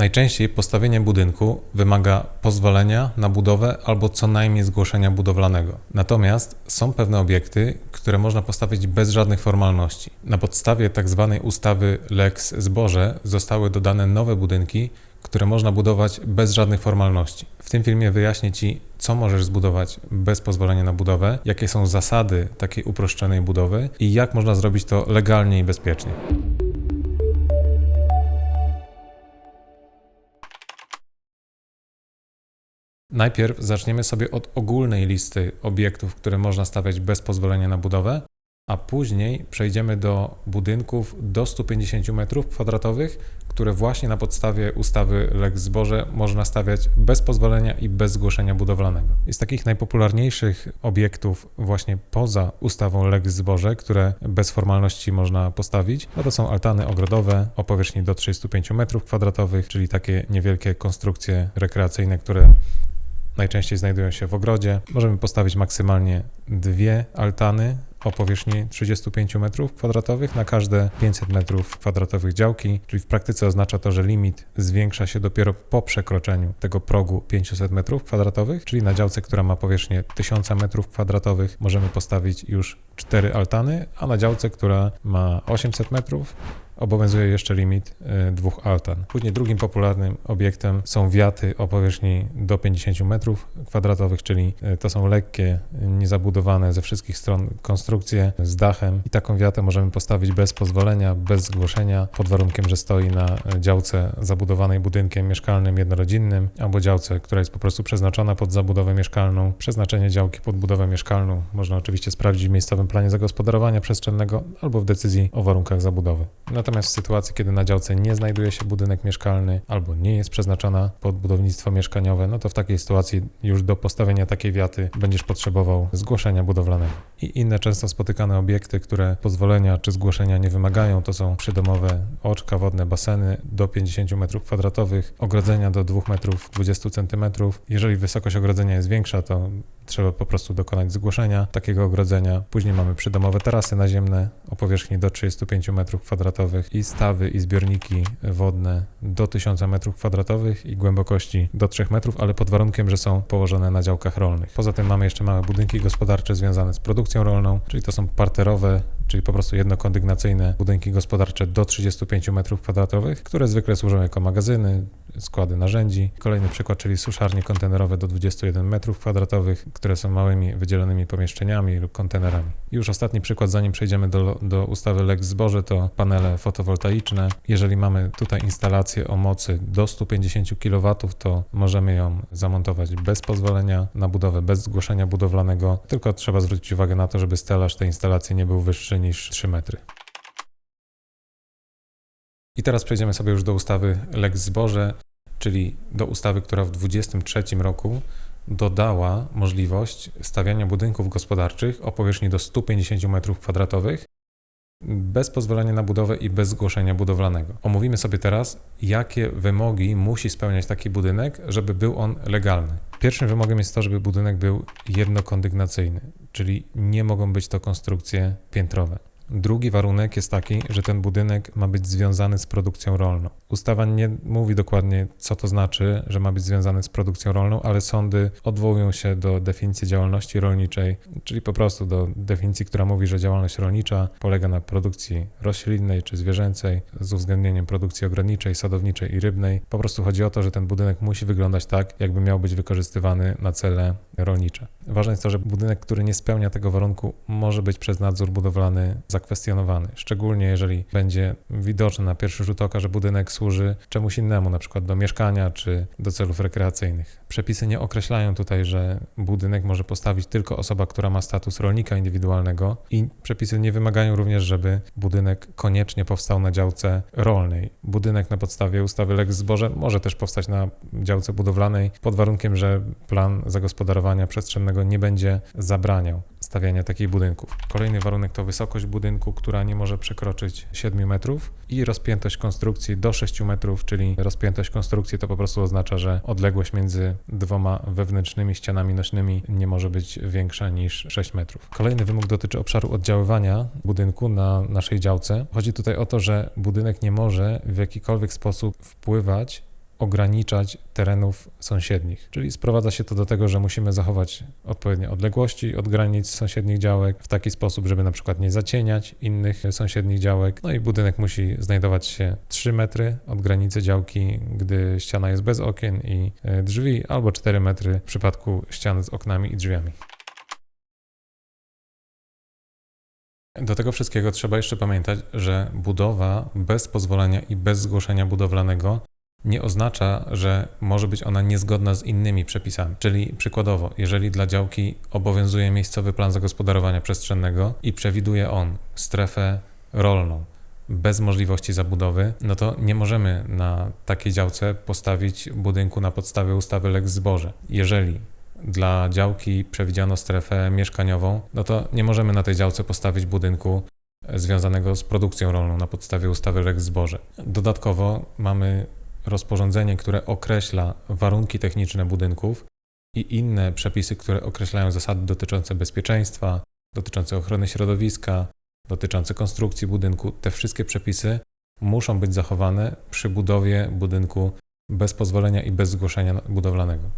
Najczęściej postawienie budynku wymaga pozwolenia na budowę albo co najmniej zgłoszenia budowlanego. Natomiast są pewne obiekty, które można postawić bez żadnych formalności. Na podstawie tzw. ustawy Lex Zboże zostały dodane nowe budynki, które można budować bez żadnych formalności. W tym filmie wyjaśnię Ci, co możesz zbudować bez pozwolenia na budowę, jakie są zasady takiej uproszczonej budowy i jak można zrobić to legalnie i bezpiecznie. Najpierw zaczniemy sobie od ogólnej listy obiektów, które można stawiać bez pozwolenia na budowę, a później przejdziemy do budynków do 150 m2, które właśnie na podstawie ustawy Lex Zboże można stawiać bez pozwolenia i bez zgłoszenia budowlanego. Z takich najpopularniejszych obiektów właśnie poza ustawą Lex Zboże, które bez formalności można postawić, no to są altany ogrodowe o powierzchni do 35 m2, czyli takie niewielkie konstrukcje rekreacyjne, które najczęściej znajdują się w ogrodzie. Możemy postawić maksymalnie dwie altany o powierzchni 35 m2 na każde 500 m2 działki, czyli w praktyce oznacza to, że limit zwiększa się dopiero po przekroczeniu tego progu 500 m2, czyli na działce, która ma powierzchnię 1000 m2 możemy postawić już 4 altany, a na działce, która ma 800 metrów obowiązuje jeszcze limit y, dwóch altan. Później drugim popularnym obiektem są wiaty o powierzchni do 50 metrów kwadratowych, czyli y, to są lekkie, niezabudowane ze wszystkich stron konstrukcje z dachem i taką wiatę możemy postawić bez pozwolenia, bez zgłoszenia, pod warunkiem, że stoi na działce zabudowanej budynkiem mieszkalnym jednorodzinnym albo działce, która jest po prostu przeznaczona pod zabudowę mieszkalną. Przeznaczenie działki pod budowę mieszkalną można oczywiście sprawdzić w miejscowym planie zagospodarowania przestrzennego albo w decyzji o warunkach zabudowy. Natomiast Natomiast w sytuacji, kiedy na działce nie znajduje się budynek mieszkalny albo nie jest przeznaczona pod budownictwo mieszkaniowe, no to w takiej sytuacji już do postawienia takiej wiaty będziesz potrzebował zgłoszenia budowlanego. I inne często spotykane obiekty, które pozwolenia czy zgłoszenia nie wymagają, to są przydomowe oczka wodne, baseny do 50 m2, ogrodzenia do 2 metrów 20 cm. Jeżeli wysokość ogrodzenia jest większa, to trzeba po prostu dokonać zgłoszenia takiego ogrodzenia. Później mamy przydomowe tarasy naziemne o powierzchni do 35 m2 i stawy i zbiorniki wodne do 1000 m2 i głębokości do 3 metrów, ale pod warunkiem, że są położone na działkach rolnych. Poza tym mamy jeszcze małe budynki gospodarcze związane z produkcją rolną, czyli to są parterowe czyli po prostu jednokondygnacyjne budynki gospodarcze do 35 m2, które zwykle służą jako magazyny, składy narzędzi. Kolejny przykład, czyli suszarnie kontenerowe do 21 m2, które są małymi wydzielonymi pomieszczeniami lub kontenerami. I już ostatni przykład, zanim przejdziemy do, do ustawy Lex Zboże, to panele fotowoltaiczne. Jeżeli mamy tutaj instalację o mocy do 150 kW, to możemy ją zamontować bez pozwolenia na budowę, bez zgłoszenia budowlanego, tylko trzeba zwrócić uwagę na to, żeby stelaż tej instalacji nie był wyższy niż 3 metry. I teraz przejdziemy sobie już do ustawy Lex Zboże, czyli do ustawy, która w 2023 roku dodała możliwość stawiania budynków gospodarczych o powierzchni do 150 m2 bez pozwolenia na budowę i bez zgłoszenia budowlanego. Omówimy sobie teraz, jakie wymogi musi spełniać taki budynek, żeby był on legalny. Pierwszym wymogiem jest to, żeby budynek był jednokondygnacyjny, czyli nie mogą być to konstrukcje piętrowe. Drugi warunek jest taki, że ten budynek ma być związany z produkcją rolną. Ustawa nie mówi dokładnie, co to znaczy, że ma być związany z produkcją rolną, ale sądy odwołują się do definicji działalności rolniczej, czyli po prostu do definicji, która mówi, że działalność rolnicza polega na produkcji roślinnej czy zwierzęcej z uwzględnieniem produkcji ogrodniczej, sadowniczej i rybnej. Po prostu chodzi o to, że ten budynek musi wyglądać tak, jakby miał być wykorzystywany na cele rolnicze. Ważne jest to, że budynek, który nie spełnia tego warunku, może być przez nadzór budowlany zakwestionowany, szczególnie jeżeli będzie widoczne na pierwszy rzut oka, że budynek służy czemuś innemu, na przykład do mieszkania czy do celów rekreacyjnych. Przepisy nie określają tutaj, że budynek może postawić tylko osoba, która ma status rolnika indywidualnego i przepisy nie wymagają również, żeby budynek koniecznie powstał na działce rolnej. Budynek na podstawie ustawy Lex Zboże może też powstać na działce budowlanej pod warunkiem, że plan zagospodarowania przestrzennego nie będzie zabraniał stawiania takich budynków. Kolejny warunek to wysokość budynku, która nie może przekroczyć 7 metrów i rozpiętość konstrukcji do 6 metrów, czyli rozpiętość konstrukcji to po prostu oznacza, że odległość między dwoma wewnętrznymi ścianami nośnymi nie może być większa niż 6 metrów. Kolejny wymóg dotyczy obszaru oddziaływania budynku na naszej działce. Chodzi tutaj o to, że budynek nie może w jakikolwiek sposób wpływać ograniczać terenów sąsiednich. Czyli sprowadza się to do tego, że musimy zachować odpowiednie odległości od granic sąsiednich działek w taki sposób, żeby na przykład nie zacieniać innych sąsiednich działek. No i budynek musi znajdować się 3 metry od granicy działki, gdy ściana jest bez okien i e, drzwi, albo 4 metry w przypadku ścian z oknami i drzwiami. Do tego wszystkiego trzeba jeszcze pamiętać, że budowa bez pozwolenia i bez zgłoszenia budowlanego nie oznacza, że może być ona niezgodna z innymi przepisami. Czyli przykładowo, jeżeli dla działki obowiązuje miejscowy plan zagospodarowania przestrzennego i przewiduje on strefę rolną bez możliwości zabudowy, no to nie możemy na takiej działce postawić budynku na podstawie ustawy Lex Zboże. Jeżeli dla działki przewidziano strefę mieszkaniową, no to nie możemy na tej działce postawić budynku związanego z produkcją rolną na podstawie ustawy Lex Zboże. Dodatkowo mamy rozporządzenie, które określa warunki techniczne budynków i inne przepisy, które określają zasady dotyczące bezpieczeństwa, dotyczące ochrony środowiska, dotyczące konstrukcji budynku. Te wszystkie przepisy muszą być zachowane przy budowie budynku bez pozwolenia i bez zgłoszenia budowlanego.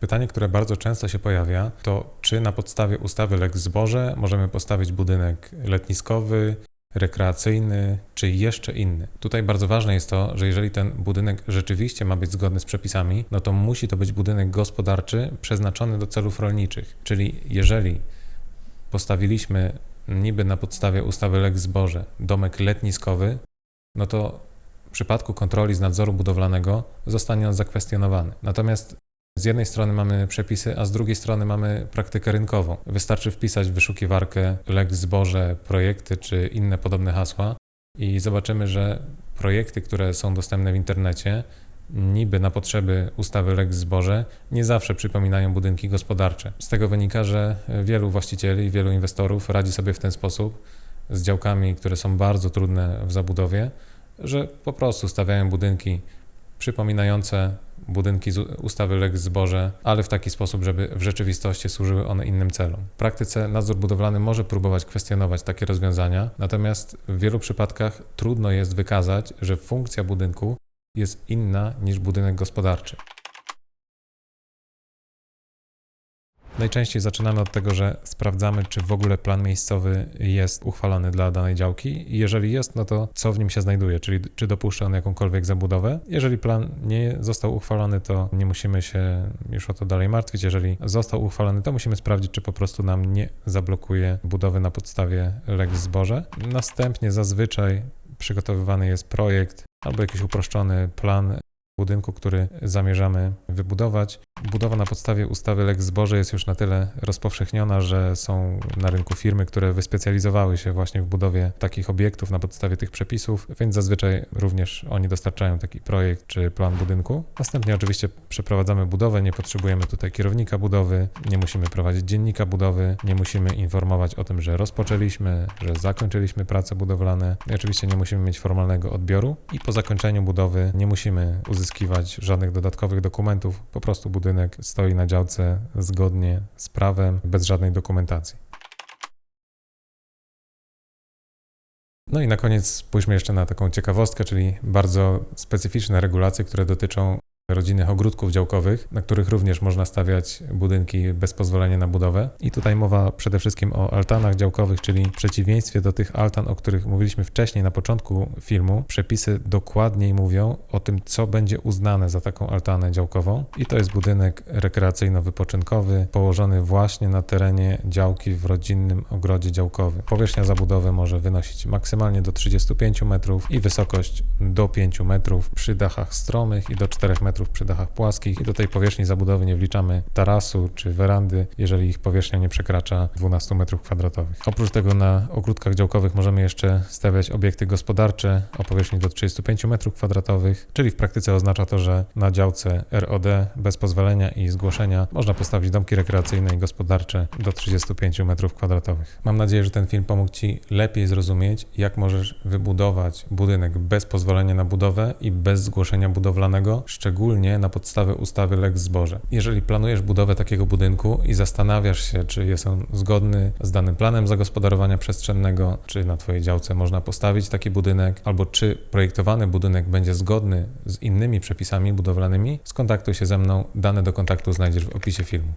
Pytanie, które bardzo często się pojawia, to czy na podstawie ustawy Lex Zboże możemy postawić budynek letniskowy, rekreacyjny czy jeszcze inny. Tutaj bardzo ważne jest to, że jeżeli ten budynek rzeczywiście ma być zgodny z przepisami, no to musi to być budynek gospodarczy przeznaczony do celów rolniczych. Czyli jeżeli postawiliśmy niby na podstawie ustawy Lex Zboże domek letniskowy, no to w przypadku kontroli z nadzoru budowlanego zostanie on zakwestionowany. Natomiast z jednej strony mamy przepisy, a z drugiej strony mamy praktykę rynkową. Wystarczy wpisać w wyszukiwarkę Lex Zboże, projekty czy inne podobne hasła i zobaczymy, że projekty, które są dostępne w internecie, niby na potrzeby ustawy Lex Zboże, nie zawsze przypominają budynki gospodarcze. Z tego wynika, że wielu właścicieli, wielu inwestorów radzi sobie w ten sposób z działkami, które są bardzo trudne w zabudowie, że po prostu stawiają budynki przypominające budynki z ustawy Lex Zboże, ale w taki sposób, żeby w rzeczywistości służyły one innym celom. W praktyce nadzór budowlany może próbować kwestionować takie rozwiązania, natomiast w wielu przypadkach trudno jest wykazać, że funkcja budynku jest inna niż budynek gospodarczy. Najczęściej zaczynamy od tego, że sprawdzamy, czy w ogóle plan miejscowy jest uchwalony dla danej działki. Jeżeli jest, no to co w nim się znajduje, czyli czy dopuszcza on jakąkolwiek zabudowę. Jeżeli plan nie został uchwalony, to nie musimy się już o to dalej martwić. Jeżeli został uchwalony, to musimy sprawdzić, czy po prostu nam nie zablokuje budowy na podstawie Lex Zboże. Następnie zazwyczaj przygotowywany jest projekt albo jakiś uproszczony plan budynku, który zamierzamy wybudować. Budowa na podstawie ustawy Lex Zboże jest już na tyle rozpowszechniona, że są na rynku firmy, które wyspecjalizowały się właśnie w budowie takich obiektów na podstawie tych przepisów, więc zazwyczaj również oni dostarczają taki projekt czy plan budynku. Następnie oczywiście przeprowadzamy budowę, nie potrzebujemy tutaj kierownika budowy, nie musimy prowadzić dziennika budowy, nie musimy informować o tym, że rozpoczęliśmy, że zakończyliśmy prace budowlane. I oczywiście nie musimy mieć formalnego odbioru i po zakończeniu budowy nie musimy uzyskiwać żadnych dodatkowych dokumentów, po prostu budynek stoi na działce zgodnie z prawem, bez żadnej dokumentacji. No i na koniec spójrzmy jeszcze na taką ciekawostkę, czyli bardzo specyficzne regulacje, które dotyczą rodzinnych ogródków działkowych, na których również można stawiać budynki bez pozwolenia na budowę. I tutaj mowa przede wszystkim o altanach działkowych, czyli w przeciwieństwie do tych altan, o których mówiliśmy wcześniej na początku filmu, przepisy dokładniej mówią o tym, co będzie uznane za taką altanę działkową. I to jest budynek rekreacyjno-wypoczynkowy położony właśnie na terenie działki w rodzinnym ogrodzie działkowym. Powierzchnia zabudowy może wynosić maksymalnie do 35 metrów i wysokość do 5 metrów przy dachach stromych i do 4 metrów przy dachach płaskich i do tej powierzchni zabudowy nie wliczamy tarasu czy werandy, jeżeli ich powierzchnia nie przekracza 12 metrów kwadratowych. Oprócz tego na ogródkach działkowych możemy jeszcze stawiać obiekty gospodarcze o powierzchni do 35 metrów kwadratowych, czyli w praktyce oznacza to, że na działce ROD bez pozwolenia i zgłoszenia można postawić domki rekreacyjne i gospodarcze do 35 metrów kwadratowych. Mam nadzieję, że ten film pomógł Ci lepiej zrozumieć, jak możesz wybudować budynek bez pozwolenia na budowę i bez zgłoszenia budowlanego, szczególnie ogólnie na podstawie ustawy Lex Zboże. Jeżeli planujesz budowę takiego budynku i zastanawiasz się, czy jest on zgodny z danym planem zagospodarowania przestrzennego, czy na Twojej działce można postawić taki budynek, albo czy projektowany budynek będzie zgodny z innymi przepisami budowlanymi, skontaktuj się ze mną. Dane do kontaktu znajdziesz w opisie filmu.